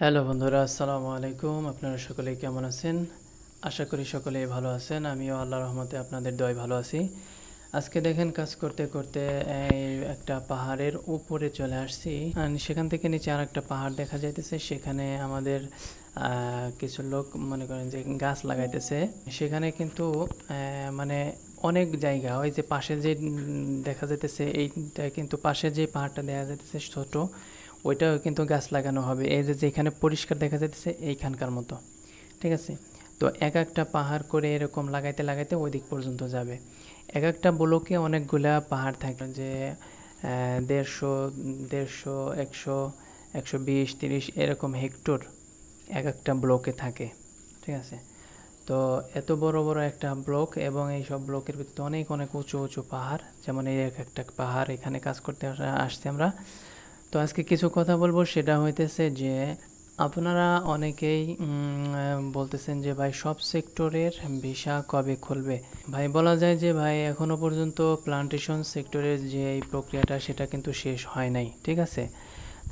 Hello বন্ধুরা, আসসালামু আলাইকুম। আপনারা সকলে কেমন আছেন? আশা করি সকলেই ভালো আছেন। আমিও আল্লাহ রহমতে আপনাদের দয় ভালো আছি। আজকে দেখেন, কাজ করতে করতে একটা পাহাড়ের উপরে চলে আসছি। সেখান থেকে নিচে আর একটা পাহাড় দেখা যাইতেছে। সেখানে আমাদের কিছু লোক মনে করেন যে গাছ লাগাইতেছে। সেখানে কিন্তু মানে অনেক জায়গা, ওই যে পাশে যে দেখা যাইতেছে, এইটা কিন্তু পাশে যে পাহাড়টা দেখা যাইতেছে ছোট। ওইটাও কিন্তু গাছ লাগানো হবে। এই যে যেখানে পরিষ্কার দেখা যাচ্ছে এইখানকার মতো। ঠিক আছে? তো এক একটা পাহাড় করে এরকম লাগাইতে লাগাইতে ওই দিক পর্যন্ত যাবে। এক একটা ব্লকে অনেকগুলা পাহাড় থাকে যে দেড়শো দেড়শো, একশো একশো বিশ, তিরিশ এরকম হেক্টর এক একটা ব্লকে থাকে। ঠিক আছে? তো এত বড় বড় একটা ব্লক এবং এই সব ব্লকের ভিতরে অনেক অনেক উঁচু উঁচু পাহাড়। যেমন এই এক একটা পাহাড় এখানে কাজ করতে আসা- আসছি আমরা। তো আজকে কিছু কথা বলব, সেটা হইতেছে যে আপনারা অনেকেই বলতেছেন যে ভাই সব সেক্টরের ভিসা কবে খুলবে? ভাই বলা যায় যে ভাই এখনও পর্যন্ত প্লান্টেশন সেক্টরের যে এই প্রক্রিয়াটা, সেটা কিন্তু শেষ হয় নাই, ঠিক আছে?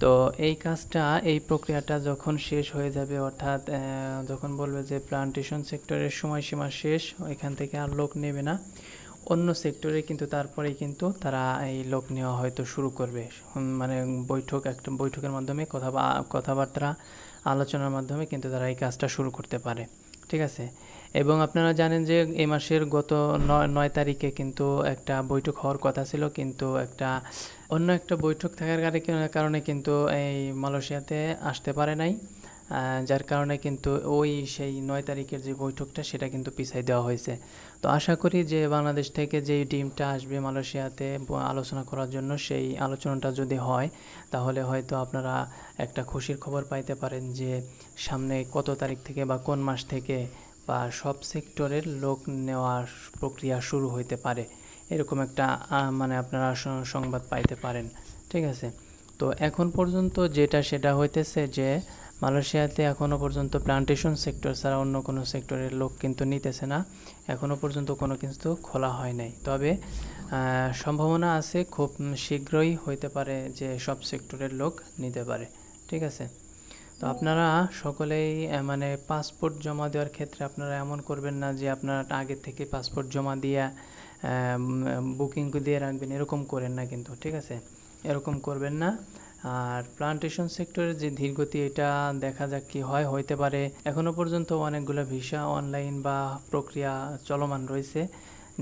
তো এই কাজটা, এই প্রক্রিয়াটা যখন শেষ হয়ে যাবে, অর্থাৎ যখন বলবে যে প্লান্টেশন সেক্টরের সময়সীমা শেষ এখান থেকে আর লোক নেবে না। অন্য সেক্টরে কিন্তু তারপরে কিন্তু তারা এই লোক নেওয়া হয়তো শুরু করবে। মানে বৈঠক, একটা বৈঠকের মাধ্যমে কথা কথাবার্তা, আলোচনার মাধ্যমে কিন্তু তারা এই কাজটা শুরু করতে পারে। ঠিক আছে? এবং আপনারা জানেন যে এই মাসের গত নয় তারিখে কিন্তু একটা বৈঠক হওয়ার কথা ছিল, কিন্তু একটা অন্য একটা বৈঠক থাকার কারে- কারণে কিন্তু এই মালয়েশিয়াতে আসতে পারে নাই। যার কারণে কিন্তু ওই সেই নয় তারিখের যে বৈঠকটা, সেটা কিন্তু পিছাই দেওয়া হয়েছে। তো আশা করি যে বাংলাদেশ থেকে যে টিমটা আসবে মালয়েশিয়াতে আলোচনা করার জন্য, সেই আলোচনাটা যদি হয়, তাহলে হয়তো আপনারা একটা খুশির খবর পাইতে পারেন যে সামনে কত তারিখ থেকে বা কোন মাস থেকে বা সব সেক্টরের লোক নেওয়ার প্রক্রিয়া শুরু হইতে পারে। এরকম একটা মানে আপনারা সংবাদ পাইতে পারেন। ঠিক আছে? তো এখন পর্যন্ত যেটা সেটা হইতেছে যে মালয়েশিয়াতে এখনও পর্যন্ত প্লান্টেশন সেক্টর ছাড়া অন্য কোনো সেক্টরের লোক কিন্তু নিতেছে না। এখনও পর্যন্ত কোনো কিন্তু খোলা হয় নাই। তবে সম্ভাবনা আছে খুব শীঘ্রই হইতে পারে যে সব সেক্টরের লোক নিতে পারে। ঠিক আছে? তো আপনারা সকলেই মানে পাসপোর্ট জমা দেওয়ার ক্ষেত্রে আপনারা এমন করবেন না যে আপনারা আগে থেকে পাসপোর্ট জমা দিয়ে বুকিং দিয়ে রাখবেন, এরকম করেন না কিন্তু। ঠিক আছে? এরকম করবেন না। আর প্লান্টেশন সেক্টরের যে ধীরগতি, এটা দেখা যাক কি হয়, হইতে পারে। এখনও পর্যন্ত অনেকগুলো ভিসা অনলাইন বা প্রক্রিয়া চলমান রয়েছে,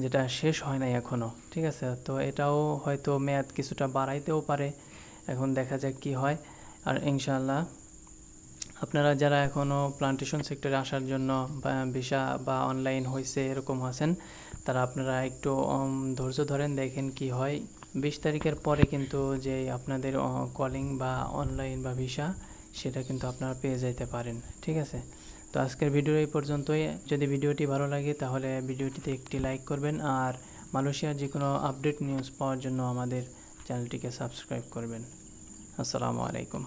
যেটা শেষ হয় নাই এখনও, ঠিক আছে? তো এটাও হয়তো মেয়াদ কিছুটা বাড়াইতেও পারে। এখন দেখা যাক কি হয়। আর ইনশাআল্লাহ, আপনারা যারা এখনও প্লান্টেশন সেক্টরে আসার জন্য ভিসা বা অনলাইন হয়েছে এরকম আছেন, তারা আপনারা একটু ধৈর্য ধরেন, দেখেন কি হয়। বিশ তারিখের পরে কিন্তু যে আপনাদের কলিং বা অনলাইন বা ভিসা সেটা কিন্তু আপনারা পেয়ে যাইতে পারেন, ঠিক আছে? তো আজকের ভিডিও এই পর্যন্তই। যদি ভিডিওটি ভালো লাগে, তাহলে ভিডিওটিতে একটি লাইক করবেন আর মালয়েশিয়ার যে কোনো আপডেট নিউজ পাওয়ার জন্য আমাদের চ্যানেলটিকে সাবস্ক্রাইব করবেন। আসসালামু আলাইকুম।